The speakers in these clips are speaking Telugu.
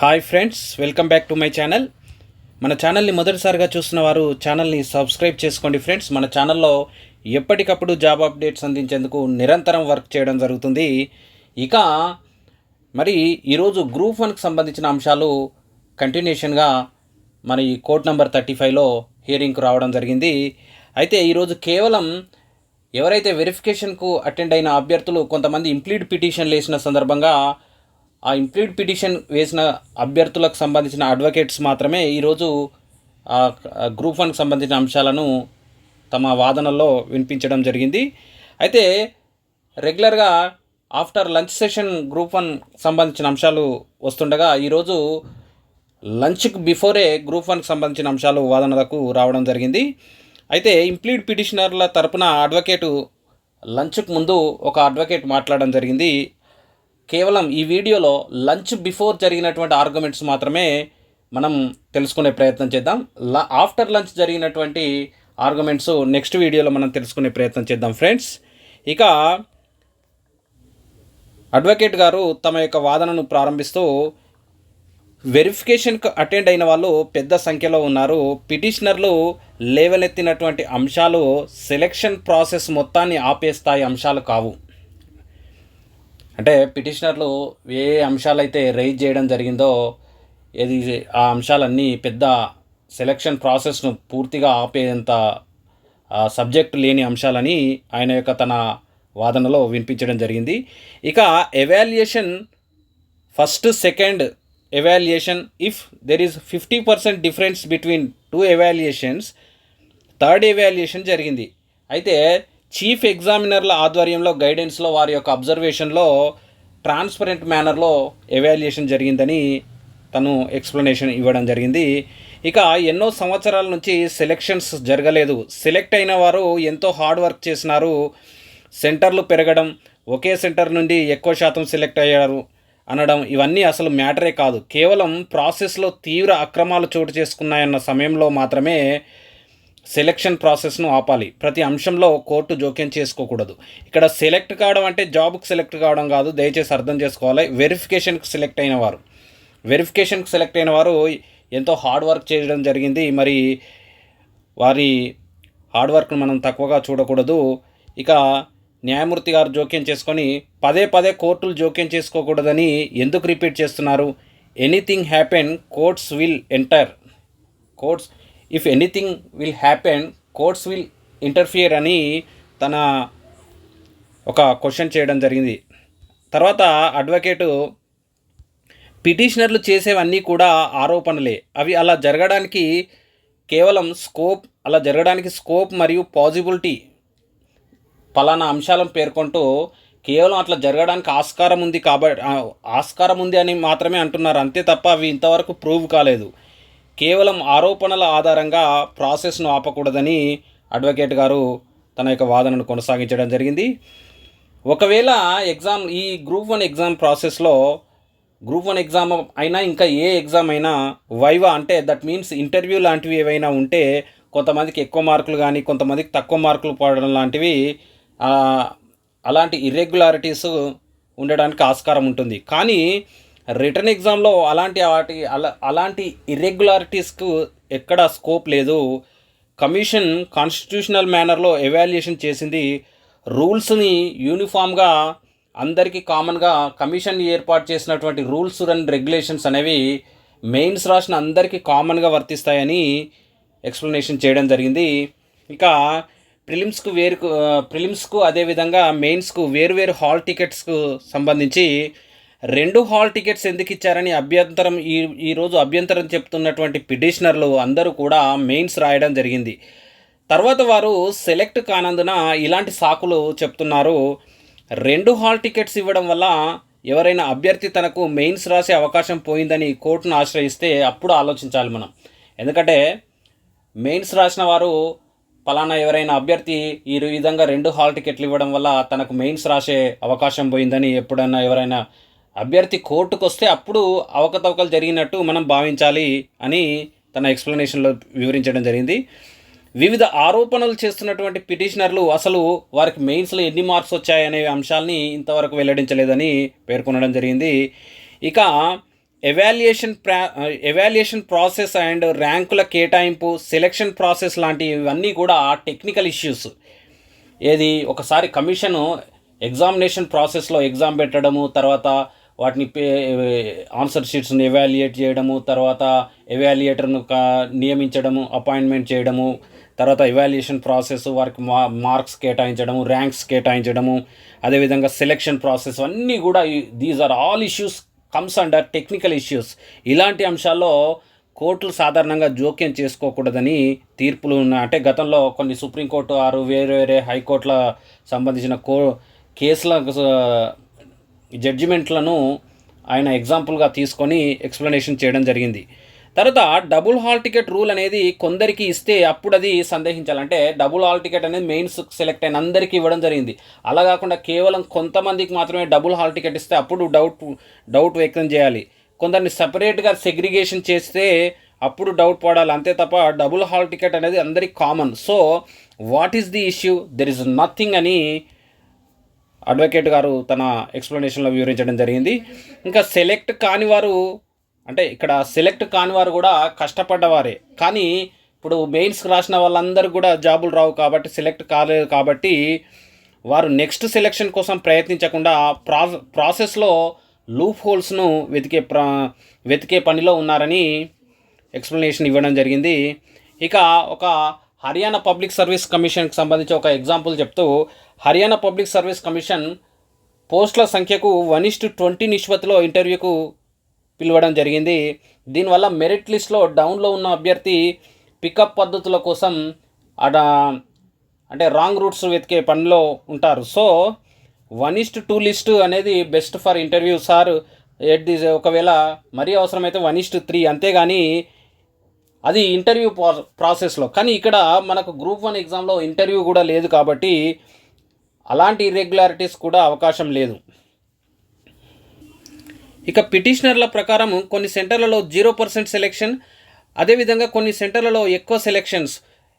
Hi friends welcome back to my channel మన ఛానల్ని మొదటిసారిగా చూస్తున్న వారు ఛానల్ని సబ్స్క్రైబ్ చేసుకోండి ఫ్రెండ్స్ మన ఛానల్లో ఎప్పటికప్పుడు జాబ్ అప్డేట్స్ అందించేందుకు నిరంతరం వర్క్ చేయడం జరుగుతుంది. ఇక మరి ఈరోజు గ్రూప్ వన్కి సంబంధించిన అంశాలు కంటిన్యూషన్గా మన ఈ కోడ్ నెంబర్ థర్టీ ఫైవ్లో హియరింగ్కు రావడం జరిగింది. అయితే ఈరోజు కేవలం ఎవరైతే వెరిఫికేషన్కు అటెండ్ అయిన అభ్యర్థులు కొంతమంది ఇంప్లీడ్ పిటిషన్లు వేసిన సందర్భంగా ఆ ఇంప్లీడ్ పిటిషన్ వేసిన అభ్యర్థులకు సంబంధించిన అడ్వకేట్స్ మాత్రమే ఈరోజు ఆ గ్రూప్ వన్కి సంబంధించిన అంశాలను తమ వాదనల్లో వినిపించడం జరిగింది. అయితే రెగ్యులర్గా after lunch session group one సంబంధించిన అంశాలు వస్తుండగా ఈరోజు లంచ్కి బిఫోరే గ్రూప్ వన్కి సంబంధించిన అంశాలు వాదనలకు రావడం జరిగింది. అయితే ఇంప్లీడ్ పిటిషనర్ల తరపున అడ్వకేటు లంచ్కు ముందు ఒక అడ్వకేట్ మాట్లాడడం జరిగింది. కేవలం ఈ వీడియోలో లంచ్ బిఫోర్ జరిగినటువంటి ఆర్గ్యుమెంట్స్ మాత్రమే మనం తెలుసుకునే ప్రయత్నం చేద్దాం. ల ఆఫ్టర్ లంచ్ జరిగినటువంటి ఆర్గ్యుమెంట్స్ నెక్స్ట్ వీడియోలో మనం తెలుసుకునే ప్రయత్నం చేద్దాం ఫ్రెండ్స్. ఇక అడ్వకేట్ గారు తమ యొక్క వాదనను ప్రారంభిస్తూ వెరిఫికేషన్కు అటెండ్ అయిన వాళ్ళు పెద్ద సంఖ్యలో ఉన్నారు. పిటిషనర్లు లేవనెత్తినటువంటి అంశాలు సెలెక్షన్ ప్రాసెస్ మొత్తాన్ని ఆపేస్తాయి అంశాలు కావు. అంటే పిటిషనర్లు ఏ అంశాలైతే రైజ్ చేయడం జరిగిందో ఇది ఆ అంశాలన్నీ పెద్ద సెలక్షన్ ప్రాసెస్ను పూర్తిగా ఆపేంత సబ్జెక్ట్ లేని అంశాలని ఆయన యొక్క తన వాదనలో వినిపించడం జరిగింది. ఇక evaluation first second evaluation if there is fifty percent difference between two evaluations third evaluation జరిగింది. అయితే చీఫ్ ఎగ్జామినర్ల ఆధ్వర్యంలో గైడెన్స్లో వారి యొక్క అబ్జర్వేషన్లో ట్రాన్స్పరెంట్ మేనర్లో ఎవాల్యుయేషన్ జరిగిందని తను ఎక్స్ప్లెనేషన్ ఇవ్వడం జరిగింది. ఇక ఎన్నో సంవత్సరాల నుంచి సెలెక్షన్స్ జరగలేదు. సెలెక్ట్ అయిన వారు ఎంతో హార్డ్ వర్క్ చేసినారు. సెంటర్లు పెరగడం ఒకే సెంటర్ నుండి ఎక్కువ శాతం సెలెక్ట్ అయ్యారు అనడం ఇవన్నీ అసలు మ్యాటరే కాదు. కేవలం ప్రాసెస్లో తీవ్ర అక్రమాలు చోటు చేసుకున్నాయన్న సమయంలో మాత్రమే సెలెక్షన్ ప్రాసెస్ను ఆపాలి. ప్రతి అంశంలో కోర్టు జోక్యం చేసుకోకూడదు. ఇక్కడ సెలెక్ట్ కావడం అంటే జాబ్కు సెలెక్ట్ కావడం కాదు. దయచేసి అర్థం చేసుకోవాలి. వెరిఫికేషన్కి సెలెక్ట్ అయిన వారు. వెరిఫికేషన్కి సెలెక్ట్ అయిన వారు ఎంతో హార్డ్ వర్క్ చేయడం జరిగింది. మరి వారి హార్డ్ వర్క్ను మనం తక్కువగా చూడకూడదు. ఇక న్యాయమూర్తి గారు జోక్యం చేసుకొని పదే పదే కోర్టులు జోక్యం చేసుకోకూడదని ఎందుకు రిపీట్ చేస్తున్నారు? Anything happen courts will enter. Courts if anything will happen courts will interfere అని తన ఒక క్వశ్చన్ చేయడం జరిగింది. తర్వాత అడ్వకేటు పిటిషనర్లు చేసేవన్నీ కూడా ఆరోపణలే. అవి అలా జరగడానికి కేవలం స్కోప్ అలా జరగడానికి స్కోప్ మరియు పాజిబిలిటీ ఫలానా అంశాలను పేర్కొంటూ కేవలం అట్లా జరగడానికి ఆస్కారం ఉంది కాబట్టి ఆస్కారం ఉంది అని మాత్రమే అంటున్నారు. అంతే తప్ప అవి ఇంతవరకు ప్రూవ్ కాలేదు. కేవలం ఆరోపణల ఆధారంగా ప్రాసెస్ను ఆపకూడదని అడ్వకేట్ గారు తన యొక్క వాదనను కొనసాగించడం జరిగింది. ఒకవేళ ఎగ్జామ్ ఈ గ్రూప్ వన్ ఎగ్జామ్ ప్రాసెస్లో గ్రూప్ వన్ ఎగ్జామ్ అయినా ఇంకా ఏ ఎగ్జామ్ అయినా వైవా అంటే దట్ మీన్స్ ఇంటర్వ్యూ లాంటివి ఏవైనా ఉంటే కొంతమందికి ఎక్కువ మార్కులు కానీ కొంతమందికి తక్కువ మార్కులు పడడం లాంటివి అలాంటి ఇర్రెగ్యులారిటీస్ ఉండడానికి ఆస్కారం ఉంటుంది. కానీ రిటర్న్ ఎగ్జామ్లో అలాంటి వాటి అలా అలాంటి ఇర్రెగ్యులారిటీస్కు ఎక్కడ స్కోప్ లేదు. కమిషన్ కాన్స్టిట్యూషనల్ మేనర్లో ఎవాల్యుయేషన్ చేసింది. రూల్స్ని యూనిఫామ్గా అందరికీ కామన్గా కమిషన్ ఏర్పాటు చేసినటువంటి రూల్స్ అండ్ రెగ్యులేషన్స్ అనేవి మెయిన్స్ రాసిన అందరికీ కామన్గా వర్తిస్తాయని ఎక్స్ప్లెనేషన్ చేయడం జరిగింది. ఇక ప్రిలిమ్స్కు వేరు ప్రిలిమ్స్కు అదేవిధంగా మెయిన్స్కు వేరు వేరు హాల్ టికెట్స్కు సంబంధించి రెండు హాల్ టికెట్స్ ఎందుకు ఇచ్చారని అభ్యంతరం ఈ ఈరోజు అభ్యంతరం చెప్తున్నటువంటి పిటిషనర్లు అందరూ కూడా మెయిన్స్ రాయడం జరిగింది. తర్వాత వారు సెలెక్ట్ కానందున ఇలాంటి సాకులు చెప్తున్నారు. రెండు హాల్ టికెట్స్ ఇవ్వడం వల్ల ఎవరైనా అభ్యర్థి తనకు మెయిన్స్ రాసే అవకాశం పోయిందని కోర్టును ఆశ్రయిస్తే అప్పుడు ఆలోచించాలి మనం. ఎందుకంటే మెయిన్స్ రాసిన వారు ఫలానా ఎవరైనా అభ్యర్థి ఈ విధంగా రెండు హాల్ టికెట్లు ఇవ్వడం వల్ల తనకు మెయిన్స్ రాసే అవకాశం పోయిందని ఎప్పుడైనా ఎవరైనా అభ్యర్థి కోర్టుకు వస్తే అప్పుడు అవకతవకలు జరిగినట్టు మనం భావించాలి అని తన ఎక్స్ప్లెనేషన్లో వివరించడం జరిగింది. వివిధ ఆరోపణలు చేస్తున్నటువంటి పిటిషనర్లు అసలు వారికి మెయిన్స్లో ఎన్ని మార్క్స్ వచ్చాయనే అంశాలని ఇంతవరకు వెల్లడించలేదని పేర్కొనడం జరిగింది. ఇక ఎవాల్యుయేషన్ ప్రా ఎవాల్యుయేషన్ ప్రాసెస్ అండ్ ర్యాంకుల కేటాయింపు సెలెక్షన్ ప్రాసెస్ లాంటి ఇవన్నీ కూడా టెక్నికల్ ఇష్యూస్ ఏది ఒకసారి కమిషను ఎగ్జామినేషన్ ప్రాసెస్లో ఎగ్జామ్ పెట్టడము తర్వాత వాటిని పే ఆన్సర్ షీట్స్ని ఎవాల్యుయేట్ చేయడము తర్వాత ఎవాల్యుయేటర్ను నియమించడము అపాయింట్మెంట్ చేయడము తర్వాత ఎవాల్యుయేషన్ ప్రాసెస్ వారికి మా మార్క్స్ కేటాయించడము ర్యాంక్స్ కేటాయించడము అదేవిధంగా సెలెక్షన్ ప్రాసెస్ అన్నీ కూడా these are all issues comes under technical issues ఇలాంటి అంశాల్లో కోర్టులు సాధారణంగా జోక్యం చేసుకోకూడదని తీర్పులు ఉన్నాయి అంటే గతంలో కొన్ని సుప్రీంకోర్టు ఆరు వేరే వేరే హైకోర్టుల సంబంధించిన కో కేసుల జడ్జిమెంట్లను ఆయన ఎగ్జాంపుల్గా తీసుకొని ఎక్స్ప్లెనేషన్ చేయడం జరిగింది. తర్వాత డబుల్ హాల్ టికెట్ రూల్ అనేది కొందరికి ఇస్తే అప్పుడు అది సందేహించాలి. అంటే డబుల్ హాల్ టికెట్ అనేది మెయిన్స్ సెలెక్ట్ అయిన అందరికీ ఇవ్వడం జరిగింది. అలా కాకుండా కేవలం కొంతమందికి మాత్రమే డబుల్ హాల్ టికెట్ ఇస్తే అప్పుడు డౌట్ డౌట్ వ్యక్తం చేయాలి. కొందరిని సపరేట్గా సెగ్రిగేషన్ చేస్తే అప్పుడు డౌట్ పడాలి. అంతే తప్ప డబుల్ హాల్ టికెట్ అనేది అందరికి common. So what is the issue? There is nothing అని అడ్వకేట్ గారు తన ఎక్స్ప్లెనేషన్లో వివరించడం జరిగింది. ఇంకా సెలెక్ట్ కాని వారు అంటే ఇక్కడ సెలెక్ట్ కాని వారు కూడా కష్టపడ్డవారే కానీ ఇప్పుడు మెయిన్స్ రాసిన వాళ్ళందరూ కూడా జాబులు రావు కాబట్టి సెలెక్ట్ కాలేదు కాబట్టి వారు నెక్స్ట్ సెలెక్షన్ కోసం ప్రయత్నించకుండా ప్రా ప్రాసెస్లో లూప్ హోల్స్ను వెతికే ప్రా వెతికే పనిలో ఉన్నారని ఎక్స్ప్లెనేషన్ ఇవ్వడం జరిగింది. ఇక ఒక హర్యానా పబ్లిక్ సర్వీస్ కమిషన్కి సంబంధించి ఒక ఎగ్జాంపుల్ చెప్తూ హర్యానా పబ్లిక్ సర్వీస్ కమిషన్ పోస్టుల సంఖ్యకు వన్ ఇస్ టు ట్వంటీ నిష్పత్తిలో ఇంటర్వ్యూకు పిలవడం జరిగింది. దీనివల్ల మెరిట్ లిస్ట్లో డౌన్లో ఉన్న అభ్యర్థి పికప్ పద్ధతుల కోసం అడ అంటే రాంగ్ రూట్స్ వెతికే పనిలో ఉంటారు. So one is to two list అనేది best for interview sir. At the ఒకవేళ మరీ అవసరమైతే వన్ ఇస్ట్ త్రీ అంతేగాని అది ఇంటర్వ్యూ ప్రాసెస్లో. కానీ ఇక్కడ మనకు గ్రూప్ వన్ ఎగ్జామ్లో ఇంటర్వ్యూ కూడా లేదు కాబట్టి అలాంటి ఇర్రెగ్యులారిటీస్ కూడా అవకాశం లేదు. ఇక పిటిషనర్ల ప్రకారం కొన్ని సెంటర్లలో జీరో పర్సెంట్ సెలెక్షన్ అదేవిధంగా కొన్ని సెంటర్లలో ఎక్కువ సెలెక్షన్స్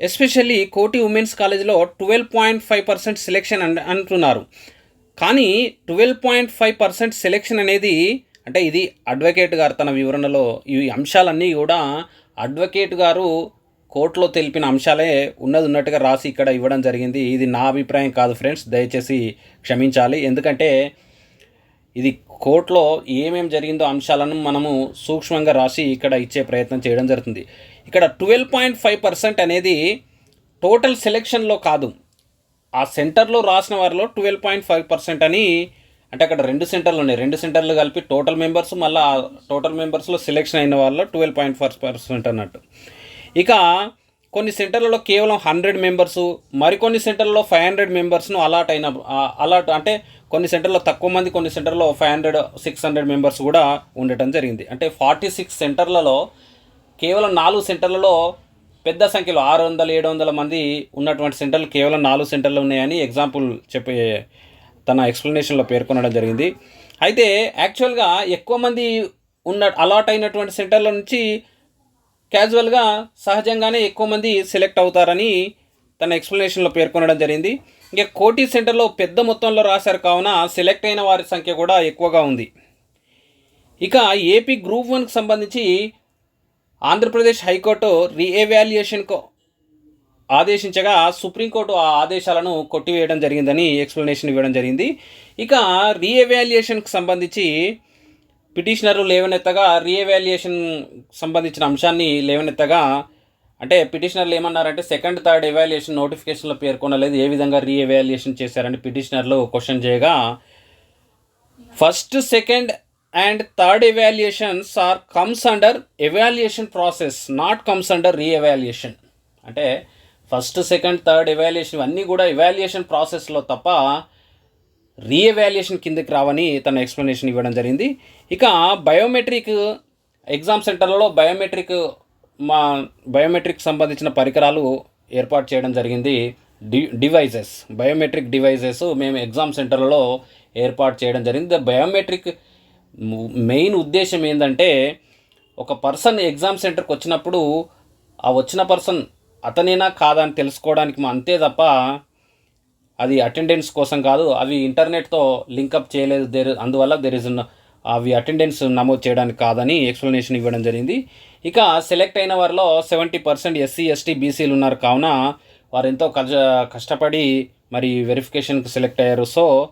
ఎస్పెషల్లీ కోటి ఉమెన్స్ కాలేజీలో twelve point five percent selection అంటున్నారు. కానీ twelve point five percent selection అనేది అంటే ఇది అడ్వకేట్ గారు తన వివరణలో ఈ అంశాలన్నీ కూడా అడ్వకేట్ గారు కోర్టులో తెలిపిన అంశాలే ఉన్నది ఉన్నట్టుగా రాసి ఇక్కడ ఇవ్వడం జరిగింది. ఇది నా అభిప్రాయం కాదు ఫ్రెండ్స్. దయచేసి క్షమించాలి. ఎందుకంటే ఇది కోర్టులో ఏమేం జరిగిందో అంశాలను మనము సూక్ష్మంగా రాసి ఇక్కడ ఇచ్చే ప్రయత్నం చేయడం జరుగుతుంది. ఇక్కడ ట్వెల్వ్ పాయింట్ ఫైవ్ పర్సెంట్ అనేది టోటల్ సెలెక్షన్లో కాదు. ఆ సెంటర్లో రాసిన వారిలో ట్వెల్వ్ పాయింట్ ఫైవ్ పర్సెంట్ అని అంటే అక్కడ రెండు సెంటర్లు ఉన్నాయి. రెండు సెంటర్లు కలిపి టోటల్ మెంబర్స్ మళ్ళీ టోటల్ మెంబర్స్లో సెలెక్షన్ అయిన వాళ్ళలో ట్వెల్వ్ పాయింట్ ఫైవ్ పర్సెంట్ అన్నట్టు. ఇక కొన్ని సెంటర్లలో కేవలం హండ్రెడ్ మెంబర్స్ మరికొన్ని సెంటర్లలో ఫైవ్ హండ్రెడ్ మెంబర్స్ను అలాట్ అయిన అలాట్ అంటే కొన్ని సెంటర్లో తక్కువ మంది కొన్ని సెంటర్లో five hundred six hundred members కూడా ఉండటం జరిగింది. అంటే ఫార్టీ సిక్స్ సెంటర్లలో కేవలం నాలుగు సెంటర్లలో పెద్ద సంఖ్యలో ఆరు వందల ఏడు వందల మంది ఉన్నటువంటి సెంటర్లు కేవలం నాలుగు సెంటర్లు ఉన్నాయని ఎగ్జాంపుల్ చెప్పే తన ఎక్స్ప్లెనేషన్లో పేర్కొనడం జరిగింది. అయితే యాక్చువల్గా ఎక్కువ మంది ఉన్న అలాట్ అయినటువంటి సెంటర్ల నుంచి క్యాజువల్గా సహజంగానే ఎక్కువ మంది సెలెక్ట్ అవుతారని తన ఎక్స్ప్లెనేషన్లో పేర్కొనడం జరిగింది. ఇంకా కోటి సెంటర్లో పెద్ద మొత్తంలో రాశారు కావున సెలెక్ట్ అయిన వారి సంఖ్య కూడా ఎక్కువగా ఉంది. ఇక ఏపీ గ్రూప్ వన్కి సంబంధించి ఆంధ్రప్రదేశ్ హైకోర్టు రీఎవాల్యుయేషన్కు ఆదేశించగా సుప్రీంకోర్టు ఆ ఆదేశాలను కొట్టివేయడం జరిగిందని ఎక్స్ప్లెనేషన్ ఇవ్వడం జరిగింది. ఇక రీఎవాల్యుయేషన్కి సంబంధించి పిటిషనర్లు లేవనెత్తగా రీఎవాల్యుయేషన్ సంబంధించిన అంశాన్ని లేవనెత్తగా అంటే పిటిషనర్లు ఏమన్నారంటే సెకండ్ థర్డ్ ఎవాల్యుయేషన్ నోటిఫికేషన్లో పేర్కొనలేదు ఏ విధంగా రీఎవాల్యుయేషన్ చేశారని పిటిషనర్లు క్వశ్చన్ చేయగా first second and third evaluations are comes under evaluation process not comes under reevaluation. అంటే ఫస్ట్ సెకండ్ థర్డ్ ఎవాల్యుయేషన్ ఇవన్నీ కూడా ఎవాల్యుయేషన్ ప్రాసెస్లో తప్ప రీఎవాల్యుయేషన్ కిందకి రావని తన ఎక్స్ప్లెనేషన్ ఇవ్వడం జరిగింది. ఇక బయోమెట్రిక్ ఎగ్జామ్ సెంటర్లలో బయోమెట్రిక్ మా బయోమెట్రిక్ సంబంధించిన పరికరాలు ఏర్పాటు చేయడం జరిగింది. డి డివైజెస్ బయోమెట్రిక్ డివైజెస్ మేము ఎగ్జామ్ సెంటర్లలో ఏర్పాటు చేయడం జరిగింది. బయోమెట్రిక్ మెయిన్ ఉద్దేశం ఏంటంటే ఒక పర్సన్ ఎగ్జామ్ సెంటర్కి వచ్చినప్పుడు ఆ వచ్చిన పర్సన్ అతనేనా కాదా అని తెలుసుకోవడానికి అంతే తప్ప అది అటెండెన్స్ కోసం కాదు అవి ఇంటర్నెట్తో లింకప్ చేయలేదు. దేర్ అందువల్ల దెర్ ఇస్ అవి అటెండెన్స్ నమోదు చేయడానికి కాదని ఎక్స్ప్లెనేషన్ ఇవ్వడం జరిగింది. ఇక సెలెక్ట్ అయిన వారిలో సెవెంటీ పర్సెంట్ ఎస్సీ ఎస్టీ బీసీలు ఉన్నారు. కావున వారు ఎంతో కష్ట కష్టపడి మరి వెరిఫికేషన్కి సెలెక్ట్ అయ్యారు. సో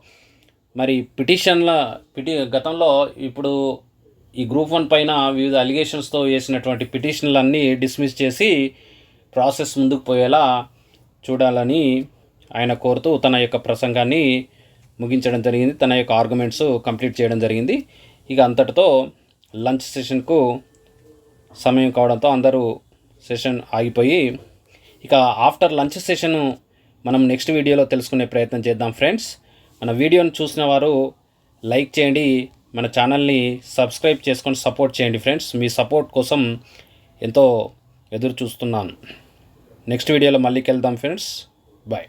మరి పిటిషన్ల పిటి గతంలో ఇప్పుడు ఈ గ్రూప్ వన్ పైన వివిధ అలిగేషన్స్తో వేసినటువంటి పిటిషన్లన్నీ డిస్మిస్ చేసి ప్రాసెస్ ముందుకు పోయేలా చూడాలని ఆయన కోరుతూ తన యొక్క ప్రసంగాన్ని ముగించడం జరిగింది. తన యొక్క ఆర్గ్యుమెంట్స్ కంప్లీట్ చేయడం జరిగింది. ఇక అంతటితో లంచ్ సెషన్కు సమయం కావడంతో అందరూ సెషన్ ఆగిపోయి ఇక ఆఫ్టర్ లంచ్ సెషన్ మనం నెక్స్ట్ వీడియోలో తెలుసుకునే ప్రయత్నం చేద్దాం ఫ్రెండ్స్. మన వీడియోని చూసిన వారు లైక్ చేయండి మన ఛానల్ని సబ్స్క్రైబ్ చేసుకొని సపోర్ట్ చేయండి ఫ్రెండ్స్. మీ సపోర్ట్ కోసం ఎంతో ఎదురు చూస్తున్నాను నెక్స్ట్ వీడియోలో మళ్ళీ వెళ్దాం ఫ్రెండ్స్. బాయ్.